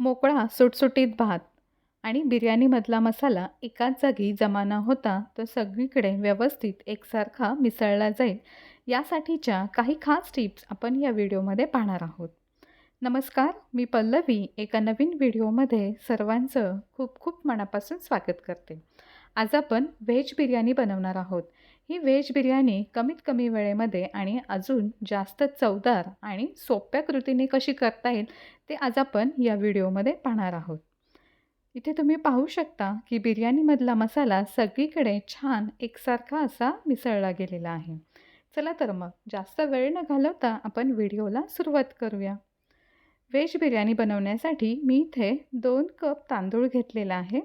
मोकळा सुटसुटीत भात आणि बिर्याणीमधला मसाला एकाच जागी जमा न होता तो सगळीकडे व्यवस्थित एकसारखा मिसळला जाईल. यासाठीच्या काही खास टिप्स आपण या व्हिडिओमध्ये पाहणार आहोत. नमस्कार मी पल्लवी एका नवीन व्हिडिओमध्ये सर्वांचं खूप खूप मनापासून स्वागत करते. आज आपण व्हेज बिर्याणी बनवणार आहोत. ही व्हेज बिर्याणी कमीत कमी वेळेमध्ये आणि अजून जास्त चवदार आणि सोप्या कृतीने कशी करता येईल ते आज आपण या व्हिडिओमध्ये पाहणार आहोत. इथे तुम्ही पाहू शकता की बिर्याणीमधला मसाला सगळीकडे छान एकसारखा असा मिसळला गेलेला आहे. चला तर मग जास्त वेळ न घालवता आपण व्हिडिओला सुरुवात करूया. व्हेज बिर्याणी बनवण्यासाठी मी इथे दोन कप तांदूळ घेतलेला आहे.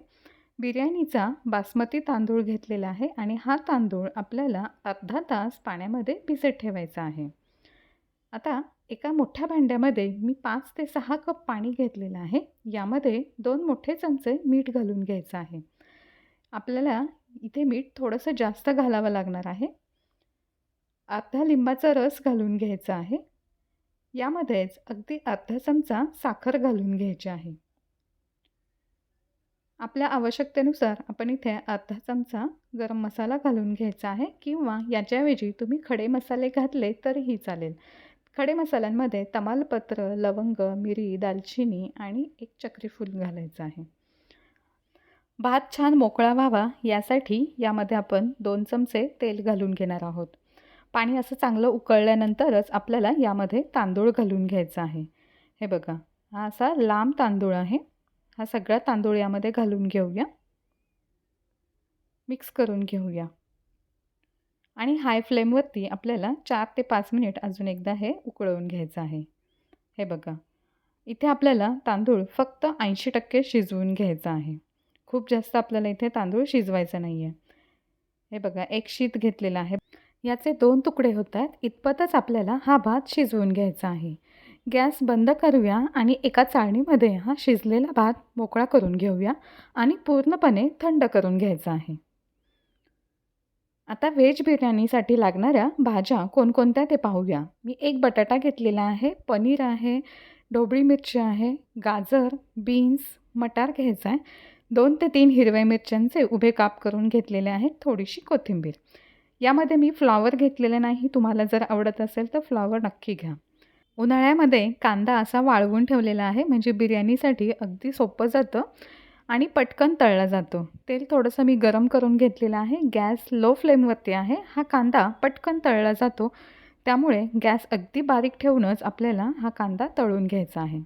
बिर्याणीचा बासमती तांदूळ घेतलेला आहे आणि हा तांदूळ आपल्याला अर्धा तास पाण्यामध्ये भिजत ठेवायचा आहे. आता एका मोठ्या भांड्यामध्ये मी पाच ते सहा कप पाणी घेतलेलं आहे. यामध्ये दोन मोठे चमचे मीठ घालून घ्यायचं आहे. आपल्याला इथे मीठ थोडंसं जास्त घालावं लागणार आहे. अर्धा लिंबाचा रस घालून घ्यायचा आहे. यामध्येच अगदी अर्धा चमचा साखर घालून घ्यायची आहे. आपल्या आवश्यकतेनुसार आपण इथे अर्धा चमचा गरम मसाला घालून घ्यायचा आहे किंवा याच्याऐवजी तुम्ही खडे मसाले घातले तरीही चालेल. खडे मसाल्यांमध्ये तमालपत्र लवंग मिरी दालचिनी आणि एक चक्रीफूल घालायचं आहे. भात छान मोकळा व्हावा यासाठी यामध्ये आपण दोन चमचे तेल घालून घेणार आहोत. पाणी असं चांगलं उकळल्यानंतरच आपल्याला यामध्ये तांदूळ घालून घ्यायचा आहे. हे बघा हा असा लांब तांदूळ आहे. हा सगळा तांदूळ यामध्ये घालून घेऊया. मिक्स करून घेऊया. आणि हाय फ्लेमवरती आपल्याला चार ते पाच मिनिट अजून एकदा हे उकळवून घ्यायचं आहे. हे बघा इथे आपल्याला तांदूळ फक्त ऐंशी टक्के शिजवून घ्यायचा आहे. खूप जास्त आपल्याला इथे तांदूळ शिजवायचा नाही आहे हे बघा एक शीत घेतलेला आहे. याचे दोन तुकडे होतात. इतपतच आपल्याला हा भात शिजवून घ्यायचा आहे. गॅस बंद करूया आणि एका चाळणीमध्ये हा शिजलेला भात मोकळा करून घेऊया आणि पूर्णपणे थंड करून घ्यायचा आहे. आता व्हेज बिर्याणीसाठी लागणाऱ्या भाज्या कोणकोणत्या ते पाहूया. मी एक बटाटा घेतलेला आहे पनीर आहे ढोबळी मिरची आहे गाजर बीन्स मटार घ्यायचा आहे. दोन ते तीन हिरव्या मिरच्यांचे उभे काप करून घेतलेले आहेत थोडीशी कोथिंबीर. यामध्ये मी फ्लॉवर घेतलेले नाही. तुम्हाला जर आवडत असेल तर फ्लॉवर नक्की घ्या. उन्हाळ्यामध्ये कांदा असा वाळवून ठेवलेला आहे. म्हणजे बिर्याणीसाठी अगदी सोपं जातं आणि पटकन तळला जातो. तेल थोडंसं मी गरम करून घेतलेलं आहे. गॅस लो फ्लेमवरती आहे. हा कांदा पटकन तळला जातो. त्यामुळे गॅस अगदी बारीक ठेवूनच आपल्याला हा कांदा तळून घ्यायचा आहे.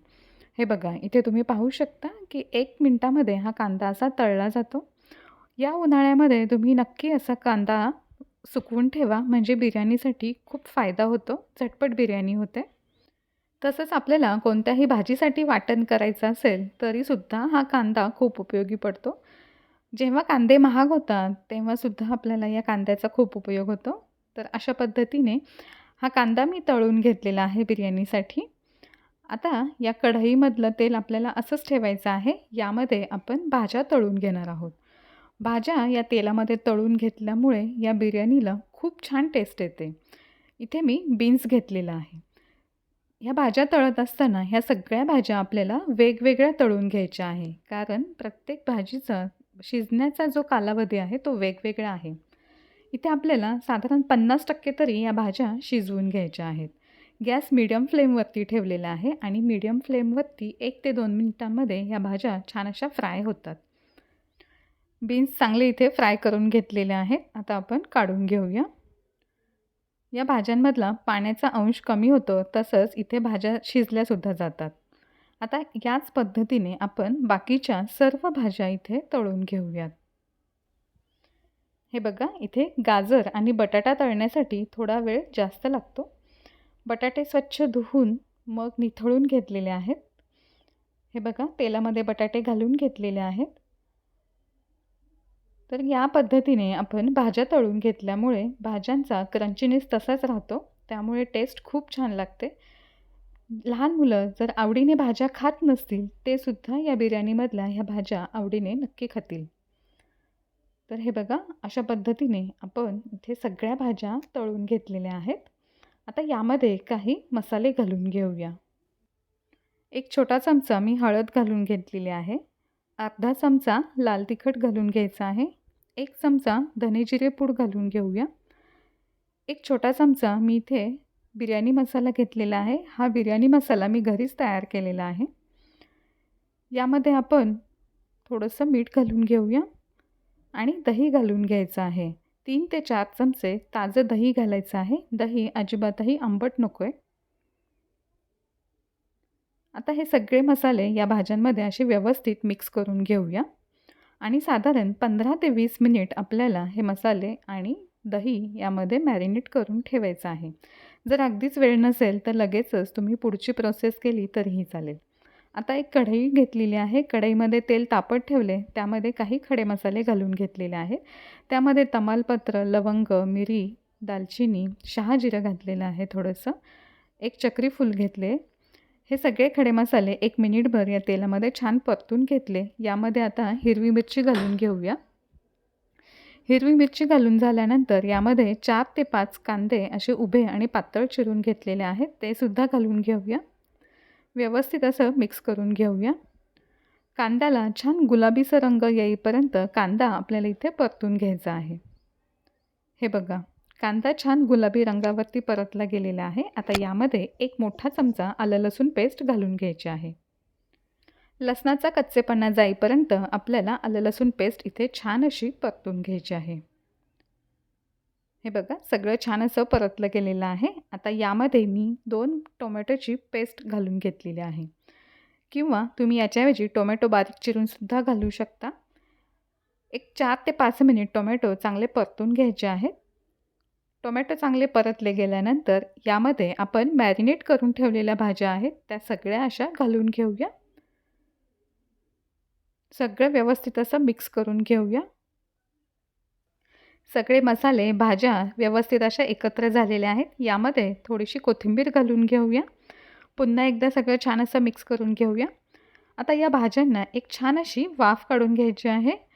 हे बघा इथे तुम्ही पाहू शकता की एक मिनटामध्ये हा कांदा असा तळला जातो. या उन्हाळ्यामध्ये तुम्ही नक्की असा कांदा सुकवून ठेवा. म्हणजे बिर्याणीसाठी खूप फायदा होतो. झटपट बिर्याणी होते. तसंच आपल्याला कोणत्याही भाजीसाठी वाटण करायचं असेल तरीसुद्धा हा कांदा खूप उपयोगी पडतो. जेव्हा कांदे महाग होतात तेव्हासुद्धा आपल्याला या कांद्याचा खूप उपयोग होतो. तर अशा पद्धतीने हा कांदा मी तळून घेतलेला आहे बिर्याणीसाठी. आता या कढईमधलं तेल आपल्याला असंच ठेवायचं आहे. यामध्ये आपण भाज्या तळून घेणार आहोत. भाज्या या तेलामध्ये तळून घेतल्यामुळे या बिर्याणीला खूप छान टेस्ट येते. इथे मी बीन्स घेतलेला आहे. ह्या भाज्या तळत असताना ह्या सगळ्या भाज्या आपल्याला वेगवेगळ्या तळून घ्यायच्या आहे. कारण प्रत्येक भाजीचा शिजण्याचा जो कालावधी आहे तो वेगवेगळा आहे. इथे आपल्याला साधारण पन्नास टक्के तरी या भाज्या शिजवून घ्यायच्या आहेत. गॅस मीडियम फ्लेमवरती ठेवलेला आहे आणि मीडियम फ्लेमवरती एक ते दोन मिनटांमध्ये या भाज्या छान अशा फ्राय होतात. बीन्स चांगले इथे फ्राय करून घेतलेले आहेत. आता आपण काढून घेऊया. या भाज्यांमधला पाण्याचा अंश कमी होतो तसंच इथे भाज्या शिजल्यासुद्धा जातात. आता याच पद्धतीने आपण बाकीच्या सर्व भाज्या इथे तळून घेऊयात. हे बघा इथे गाजर आणि बटाटा तळण्यासाठी थोडा वेळ जास्त लागतो. बटाटे स्वच्छ धुवून मग निथळून घेतलेले आहेत. हे बघा तेलामध्ये बटाटे घालून घेतलेले आहेत. तर या पद्धतीने आपण भाज्या तळून घेतल्यामुळे भाज्यांचा क्रंचीनेस तसाच राहतो. त्यामुळे टेस्ट खूप छान लागते. लहान मुलं जर आवडीने भाज्या खात नसतील ते सुद्धा या बिर्याणीमधल्या ह्या भाज्या आवडीने नक्की खातील. तर हे बघा अशा पद्धतीने आपण इथे सगळ्या भाज्या तळून घेतलेल्या आहेत. आता यामध्ये काही मसाले घालून घेऊया. एक छोटा चमचा मी हळद घालून घेतलेली आहे. अर्धा चमचा लाल तिखट घालून घ्यायचा आहे. एक चमचा धने जिरे पूड घालून घेऊया. एक छोटा चमचा मी इथे बिर्याणी मसाला घेतलेला आहे. हा बिर्याणी मसाला मी घरीच तयार केलेला आहे. यामध्ये आपण थोडंसं मीठ घालून घेऊया आणि दही घालून घ्यायचं आहे. तीन ते चार चमचे ताजं दही घालायचं आहे. दही अजिबातही आंबट नको आहे आता हे सगळे मसाले या भाज्यांमध्ये असे व्यवस्थित मिक्स करून घेऊया. आणि साधारण पंधरा ते वीस मिनिट आपल्याला हे मसाले आणि दही यामध्ये मॅरिनेट करून ठेवायचं आहे. जर अगदीच वेळ नसेल तर लगेचच तुम्ही पुढची प्रोसेस केली तरीही चालेल. आता एक कढई घेतलेली आहे. कढईमध्ये तेल तापत ठेवले. त्यामध्ये काही खडे मसाले घालून घेतलेले आहे. त्यामध्ये तमालपत्र लवंग मिरी दालचिनी शहाजिरं घातलेलं आहे थोडंसं. एक चक्री फूल घेतले. हे सगळे खडे मसाले एक मिनिटभर या तेलामध्ये छान परतून घेतले. यामध्ये आता हिरवी मिरची घालून घेऊया. हिरवी मिरची घालून झाल्यानंतर यामध्ये चार ते पाच कांदे असे उभे आणि पातळ चिरून घेतलेले आहेत. ते सुद्धा घालून घेऊया. व्यवस्थित असं मिक्स करून घेऊया. कांद्याला छान गुलाबीचा रंग येईपर्यंत कांदा आपल्याला इथे परतून घ्यायचा आहे. हे बघा. कांदा छान गुलाबी रंगावरती परतला गेलेला आहे. आता यामध्ये एक मोठा चमचा आलं लसूण पेस्ट घालून घ्यायची आहे. लसणाचा कच्चेपणा जाईपर्यंत आपल्याला आलं लसूण पेस्ट इथे छान अशी परतून घ्यायची आहे. हे बघा सगळं छान असं परतलं गेलेलं आहे. आता यामध्ये मी दोन टोमॅटोची पेस्ट घालून घेतलेली आहे. किंवा तुम्ही याच्याऐवजी टोमॅटो बारीक चिरूनसुद्धा घालू शकता. एक चार ते पाच मिनिट टोमॅटो चांगले परतून घ्यायचे आहेत. टोमॅटो चांगले परतले गेल्यानंतर यामध्ये आपण मॅरिनेट करून ठेवलेल्या भाज्या आहेत त्या सगळ्या अशा घालून घेऊया. सगळं व्यवस्थित असं मिक्स करून घेऊया. सगळे मसाले भाज्या व्यवस्थित अशा एकत्र झालेल्या आहेत. यामध्ये थोडीशी कोथिंबीर घालून घेऊया. पुन्हा एकदा सगळं छान असं मिक्स करून घेऊया. आता या भाज्यांना एक छान अशी वाफ काढून घ्यायची आहे.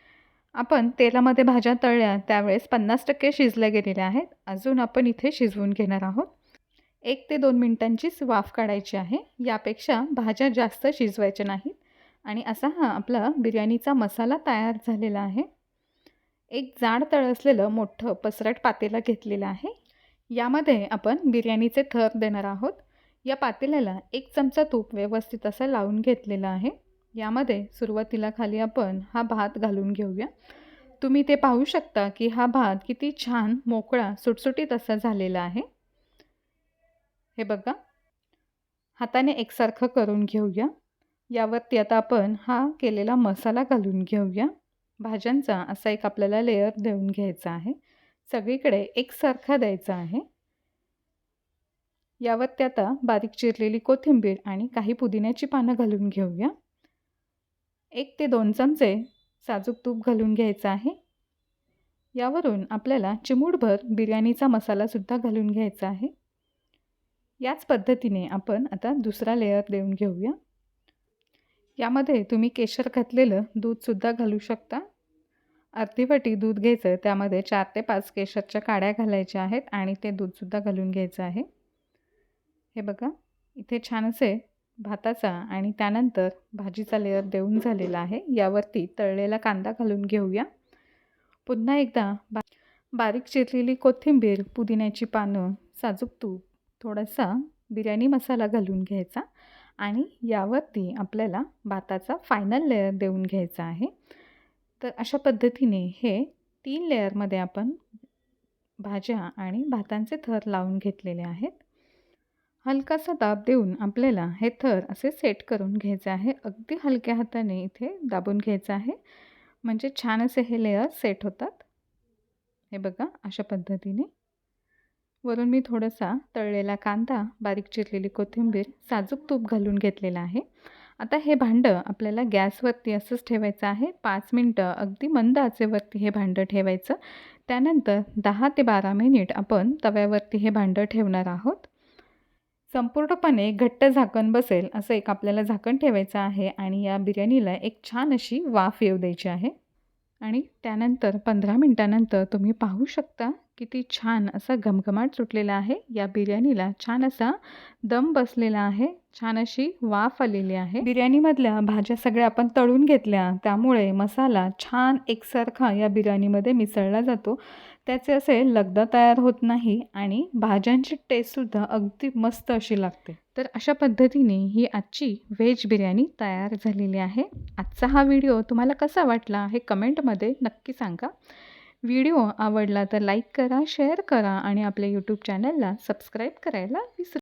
आपण तेलामध्ये भाज्या तळल्या त्यावेळेस पन्नास टक्के शिजल्या गेलेल्या आहेत. अजून आपण इथे शिजवून घेणार आहोत. एक ते दोन मिनटांचीच वाफ काढायची आहे. यापेक्षा भाज्या जास्त शिजवायच्या नाहीत. आणि असा हा आपला बिर्याणीचा मसाला तयार झालेला आहे. एक जाड तळ असलेलं मोठं पसरट पातेलं घेतलेलं आहे. यामध्ये आपण बिर्याणीचे थर देणार आहोत. या पातेल्याला एक चमचा तूप व्यवस्थित असं लावून घेतलेलं आहे. यामध्ये सुरुवातीला खाली आपण हा भात घालून घेऊया. तुम्ही ते पाहू शकता की हा भात किती छान मोकळा सुटसुटीत असा झालेला आहे. हे बघा. हाताने एकसारखं करून घेऊया. यावरती आता आपण हा केलेला मसाला घालून घेऊया. भाज्यांचा असा एक आपल्याला लेअर देऊन घ्यायचा आहे. सगळीकडे एकसारखा द्यायचा आहे. यावरती आता बारीक चिरलेली कोथिंबीर आणि काही पुदिन्याची पानं घालून घेऊया. एक ते दोन चमचे साजूक तूप घालून घ्यायचं आहे. यावरून आपल्याला चिमूडभर बिर्याणीचा मसालासुद्धा घालून घ्यायचा आहे. याच पद्धतीने आपण आता दुसरा लेअर देऊन घेऊया. यामध्ये तुम्ही केशर घातलेलं दूधसुद्धा घालू शकता. अर्धी वाटी दूध घ्यायचं त्यामध्ये चार ते पाच केशरच्या काड्या घालायच्या आहेत आणि ते दूधसुद्धा घालून घ्यायचं आहे. हे बघा इथे छान असे भाताचा आणि त्यानंतर भाजीचा लेअर देऊन झालेला आहे. यावरती तळलेला कांदा घालून घेऊया. पुन्हा एकदा बा बारीक चिरलेली कोथिंबीर पुदिन्याची पानं साजूक तूप थोडासा बिर्याणी मसाला घालून घ्यायचा आणि यावरती आपल्याला भाताचा फायनल लेअर देऊन घ्यायचा आहे. तर अशा पद्धतीने हे तीन लेअरमध्ये आपण भाज्या आणि भातांचे थर लावून घेतलेले आहेत. हलकासा दाब देऊन आपल्याला हे थर असे सेट करून घ्यायचे आहे. अगदी हलक्या हाताने इथे दाबून घ्यायचं आहे. म्हणजे छान असे हे लेअर सेट होतात. हे बघा अशा पद्धतीने. वरून मी थोडासा तळलेला कांदा बारीक चिरलेली कोथिंबीर साजूक तूप घालून घेतलेलं आहे. आता हे भांडं आपल्याला गॅसवरती असंच ठेवायचं आहे. पाच मिनटं अगदी मंद आचेवरती हे भांडं ठेवायचं. त्यानंतर दहा ते बारा मिनिट आपण तव्यावरती हे भांडं ठेवणार आहोत. संपूर्णपणे घट्ट झाकण बसेल असं एक आपल्याला झाकण ठेवायचं आहे आणि या बिर्याणीला एक छान अशी वाफ येऊ द्यायची आहे. आणि त्यानंतर पंधरा मिनटानंतर तुम्ही पाहू शकता किती छान असा घमघमाट सुटलेला आहे. या बिर्याणीला छान असा दम बसलेला आहे. छान अशी वाफ आलेली आहे. बिर्याणीमधल्या भाज्या सगळ्या आपण तळून घेतल्या. त्यामुळे मसाला छान एकसारखा या बिर्याणीमध्ये मिसळला जातो. त्याचे असे लगदा तयार होत नाही आणि भाज्यांची टेस्टसुद्धा अगदी मस्त अशी लागते. तर अशा पद्धतीने ही आजची व्हेज बिर्याणी तयार झालेली आहे. आजचा हा व्हिडिओ तुम्हाला कसा वाटला हे कमेंटमध्ये नक्की सांगा. व्हिडिओ आवडला तर लाईक करा शेअर करा आणि आपल्या यूट्यूब चॅनलला सबस्क्राईब करायला विसरू